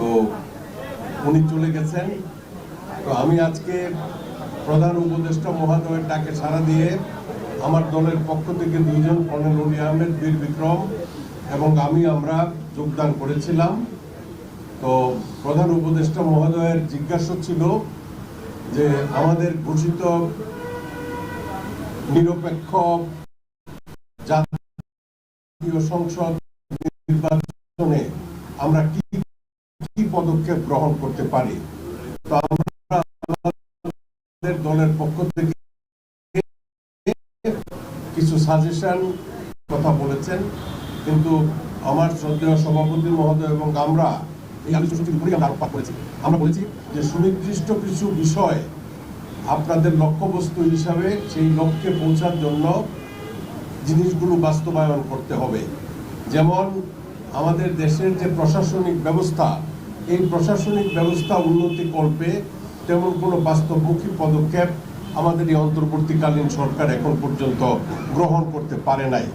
তো উনি চলে গেছেন। তো আমি আজকে প্রধান উপদেষ্টা মহাদয়ের ডাকে সাড়া দিয়ে আমার দলের পক্ষ থেকে দুইজন কর্নেল অলি আহমেদ, বীর বিক্রম এবং আমি, আমরা যোগদান করেছিলাম। তো প্রধান উপদেষ্টা মহোদয়ের জিজ্ঞাসা ছিল যে আমাদের ঘোষিত নিরপেক্ষ জাতীয় সংসদ নির্বাচনে আমরা কি পদক্ষেপ গ্রহণ করতে পারি। তো আমরা দলের পক্ষ থেকে কিছু সাজেশন কথা বলেছেন। কিন্তু আমার শ্রদ্ধেয় সভাপতি মহোদয় এবং আমরা এই আলোচনাটির উপরেই আমরা আলোকপাত করেছি। আমরা বলেছি যে সুনির্দিষ্ট কিছু বিষয় আপনাদের লক্ষ্যবস্তু হিসাবে সেই লক্ষ্যে পৌঁছার জন্য জিনিসগুলো বাস্তবায়ন করতে হবে। যেমন আমাদের দেশের যে প্রশাসনিক ব্যবস্থা এই প্রশাসনিক ব্যবস্থা উন্নতি কল্পে তেমন কোনো বাস্তবমুখী পদক্ষেপ আমাদের এই অন্তর্বর্তীকালীন সরকার এখন পর্যন্ত গ্রহণ করতে পারে নাই।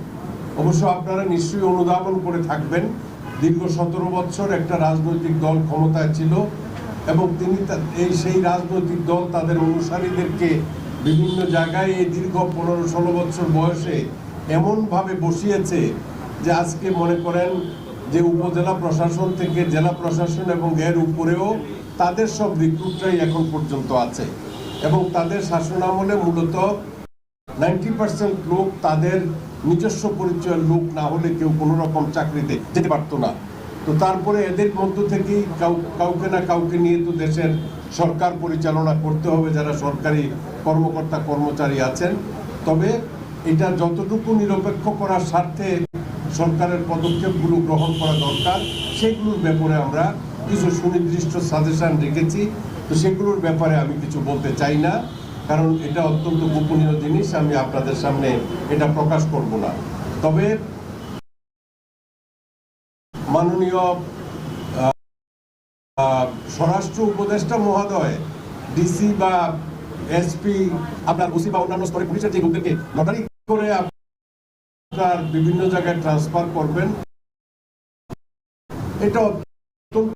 অবশ্য আপনারা নিশ্চয়ই অনুধাবন করে থাকবেন, দীর্ঘ সতেরো বছর একটা রাজনৈতিক দল ক্ষমতায় ছিল এবং তিনি এই সেই রাজনৈতিক দল তাদের অনুসারীদেরকে বিভিন্ন জায়গায় এই দীর্ঘ পনেরো ষোলো বছর বয়সে এমনভাবে বসিয়েছে যে আজকে মনে করেন যে উপজেলা প্রশাসন থেকে জেলা প্রশাসন এবং এর উপরেও তাদের সব রিক্রুটরাই এখন পর্যন্ত আছে এবং তাদের শাসনামলে মূলত নাইনটি পার্সেন্ট লোক তাদের নিজস্ব পরিচয়ের লোক না হলে কেউ কোনো রকম চাকরিতে যেতে পারতো না। তো তারপরে এদের মধ্য থেকেই কাউ- কাউকে না কাউকে নিয়ে তো দেশের সরকার পরিচালনা করতে হবে, যারা সরকারি কর্মকর্তা কর্মচারী আছেন। তবে এটা যতটুকু নিরপেক্ষ করার স্বার্থে সরকারের পদক্ষেপগুলো গ্রহণ করা দরকার। সেগুলোর ব্যাপারে আমরা কিছু সুনির্দিষ্ট সাজেশন রেখেছি। তো সেগুলোর ব্যাপারে আমি কিছু বলতে চাই না, কারণ এটা অত্যন্ত গোপনীয় জিনিস, আমি আপনাদের সামনে এটা প্রকাশ করব না। তবে মাননীয় স্বরাষ্ট্র উপদেষ্টা মহোদয়, ডিসি বা এসপি, আপনার ওসি বা অন্যান্য স্তরে পুলিশের যে লোকদেরকে লটারি করে আপনার বিভিন্ন জায়গায় ট্রান্সফার করবেন। এটা অত্যন্ত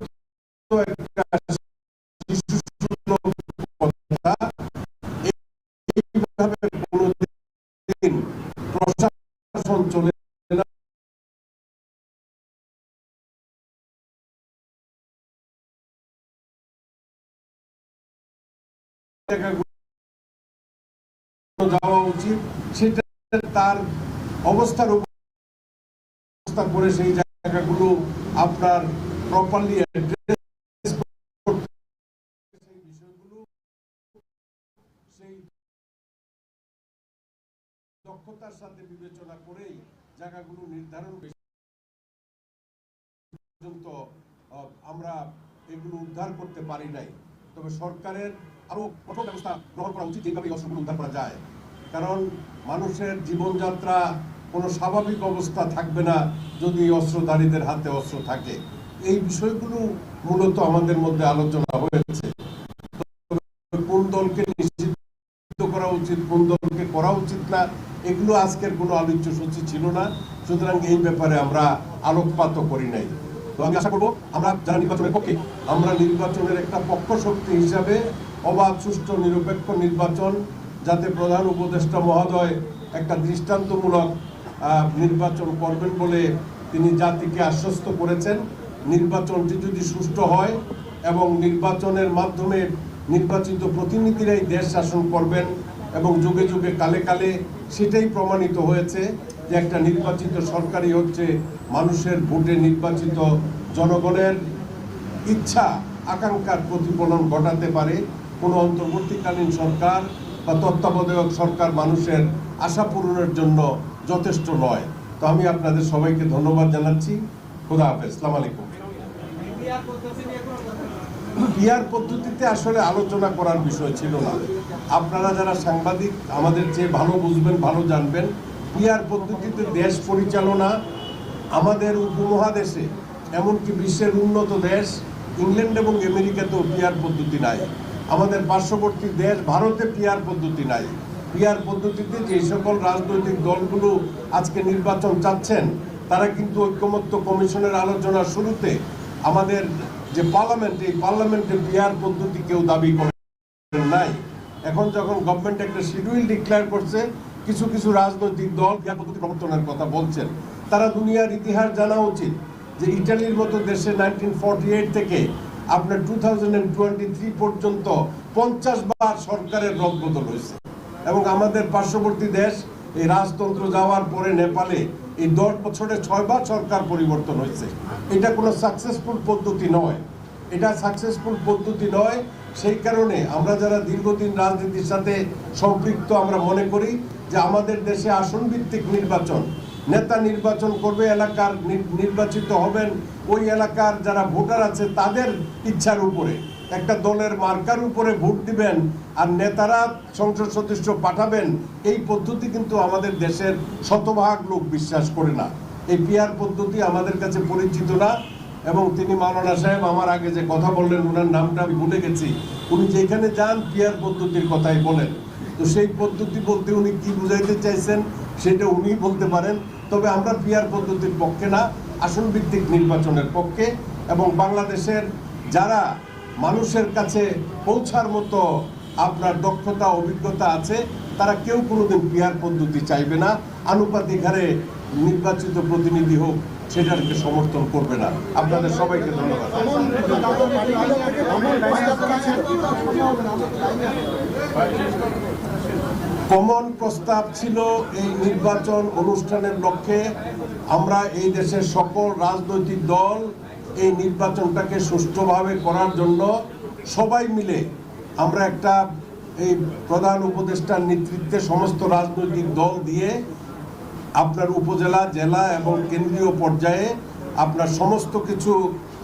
যাওয়া উচিত। সেটা তার অবস্থার উপর করে সেই জায়গাগুলো আপনার প্রপারলি দক্ষতার সাথে বিবেচনা করেই জায়গাগুলো নির্ধারণ পর্যন্ত আমরা এগুলো উদ্ধার করতে পারি নাই। তবে সরকারের আরও কঠোর ব্যবস্থা গ্রহণ করা উচিত, যেভাবে এই অস্ত্রগুলো উদ্ধার করা যায়। কারণ মানুষের জীবনযাত্রা কোনো স্বাভাবিক অবস্থা থাকবে না যদি অস্ত্রধারীদের হাতে অস্ত্র থাকে। এই বিষয়গুলো মূলত আমাদের মধ্যে আলোচনা হয়েছে। কোন দলকে নিষিদ্ধ করা উচিত, কোন দলকে করা উচিত না, এগুলো আজকের কোনো আলোচ্য সূচি ছিল না। সুতরাং এই ব্যাপারে আমরা আলোকপাত করি নাই। তো আমি আশা করব আমরা যারা নির্বাচনের পক্ষে, আমরা নির্বাচনের একটা পক্ষ শক্তি হিসাবে অবাধ, সুষ্ঠু, নিরপেক্ষ নির্বাচন যাতে প্রধান উপদেষ্টা মহোদয় একটা দৃষ্টান্তমূলক নির্বাচন করবেন বলে তিনি জাতিকে আশ্বস্ত করেছেন। নির্বাচনটি যদি সুষ্ঠু হয় এবং নির্বাচনের মাধ্যমে নির্বাচিত প্রতিনিধিরাই দেশ শাসন করবেন এবং যুগে যুগে কালে কালে সেটাই প্রমাণিত হয়েছে যে একটা নির্বাচিত সরকারই হচ্ছে মানুষের ভোটে নির্বাচিত জনগণের ইচ্ছা, আকাঙ্ক্ষার প্রতিফলন ঘটাতে পারে। কোনো অন্তর্বর্তীকালীন সরকার বা তত্ত্বাবধায়ক সরকার মানুষের আশা পূরণের জন্য যথেষ্ট নয়। তো আমি আপনাদের সবাইকে ধন্যবাদ জানাচ্ছি। খুদা হাফেজ। সালাম আলাইকুম। পিয়ার পদ্ধতিতে আসলে আলোচনা করার বিষয় ছিল না। আপনারা যারা সাংবাদিক, আমাদের চেয়ে ভালো বুঝবেন, ভালো জানবেন পিয়ার পদ্ধতিতে দেশ পরিচালনা আমাদের উপমহাদেশে, এমনকি বিশ্বের উন্নত দেশ, ইংল্যান্ড এবং আমেরিকাতেও পিয়ার পদ্ধতি নাই। আমাদের পার্শ্ববর্তী দেশ ভারতে পিয়ার পদ্ধতি নাই। পিয়ার পদ্ধতিতে যে সকল রাজনৈতিক দলগুলো আজকে নির্বাচন চাচ্ছেন, তারা কিন্তু ঐক্যমত্য কমিশনের আলোচনার শুরুতে আমাদের যে পার্লামেন্ট, এই পার্লামেন্টে পিয়ার পদ্ধতি কেউ দাবি করে নাই। এখন যখন গভর্নমেন্ট একটা শিডিউল ডিক্লেয়ার করছে, কিছু কিছু রাজনৈতিক দল পিয়ার পদ্ধতি প্রবর্তনের কথা বলছেন। তারা দুনিয়ার ইতিহাস জানা উচিত যে ইটালির মতো দেশে নাইনটিন থেকে আপনার টু পর্যন্ত পঞ্চাশ বার সরকারের রদবদল হয়েছে। এবং আমাদের পার্শ্ববর্তী দেশ, এই রাজতন্ত্র যাওয়ার পরে নেপালে এই দশ বছরে ছয়বার সরকার পরিবর্তন হয়েছে। এটা কোনো সাকসেসফুল পদ্ধতি নয়। এটা সাকসেসফুল পদ্ধতি নয়, সেই কারণে আমরা যারা দীর্ঘদিন রাজনীতির সাথে সম্পৃক্ত আমরা মনে করি যে আমাদের দেশে আসন ভিত্তিক নির্বাচন নেতা নির্বাচন করবে, এলাকার নির্বাচিত হবেন। ওই এলাকার যারা ভোটার আছে, তাদের ইচ্ছার উপরে। একটা দলের মার্কার উপরে ভোট দিবেন আর নেতারা সংসদ সদস্য পাঠাবেন, এই পদ্ধতি কিন্তু আমাদের দেশের শতভাগ লোক বিশ্বাস করে না। এই পিয়ার পদ্ধতি আমাদের কাছে পরিচিত না এবং তিনি মাওলানা সাহেব আমার আগে যে কথা বললেন ওনার নামটা আমি ভুলে গেছি। উনি যেখানে যান পিয়ার পদ্ধতির কথাই বলেন। তো সেই পদ্ধতি বলতে উনি কি বুঝাইতে চাইছেন, সেটা উনি বলতে পারেন। তবে আমরা পিয়ার পদ্ধতির পক্ষে না, আসন ভিত্তিক নির্বাচনের পক্ষে এবং বাংলাদেশের যারা মানুষের কাছে পৌঁছার মতো আপনার দক্ষতা, অভিজ্ঞতা আছে, তারা কেউ কোনোদিন পিয়ার পদ্ধতি চাইবে না। আনুপাতিক হারে নির্বাচিত প্রতিনিধি হোক, সেটাকে সমর্থন করবে না। আপনাদের সবাইকে ধন্যবাদ। কমন প্রস্তাব ছিল এই নির্বাচন অনুষ্ঠানের লক্ষ্যে। আমরা এই দেশের সকল রাজনৈতিক দল এই নির্বাচনটাকে সুষ্ঠুভাবে করার জন্য সবাই মিলে আমরা একটা এই প্রধান উপদেষ্টার নেতৃত্বে সমস্ত রাজনৈতিক দল দিয়ে আপনার উপজেলা, জেলা এবং কেন্দ্রীয় পর্যায়ে আপনার সমস্ত কিছু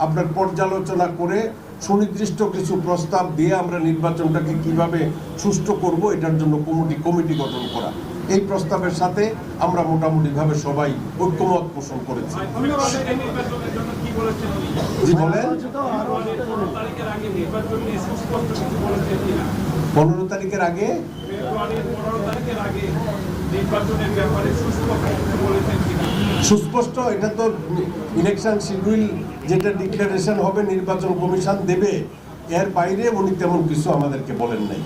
আপনার পর্যালোচনা করে সুনির্দিষ্ট কিছু প্রস্তাব দিয়ে আমরা নির্বাচনটাকে কীভাবে সুষ্ঠু করব, এটার জন্য কমিটি কমিটি গঠন করা। এই প্রস্তাবের সাথে আমরা মোটামুটিভাবে সবাই ঐক্যমত পোষণ করেছি। পনেরো তারিখের আগে? সুস্পষ্ট, এটা তো ইলেকশন শিডিউল যেটা ডিক্লারেশন হবে নির্বাচন কমিশন দেবে এর বাইরে উনি তেমন কিছু আমাদেরকে বলেন নাই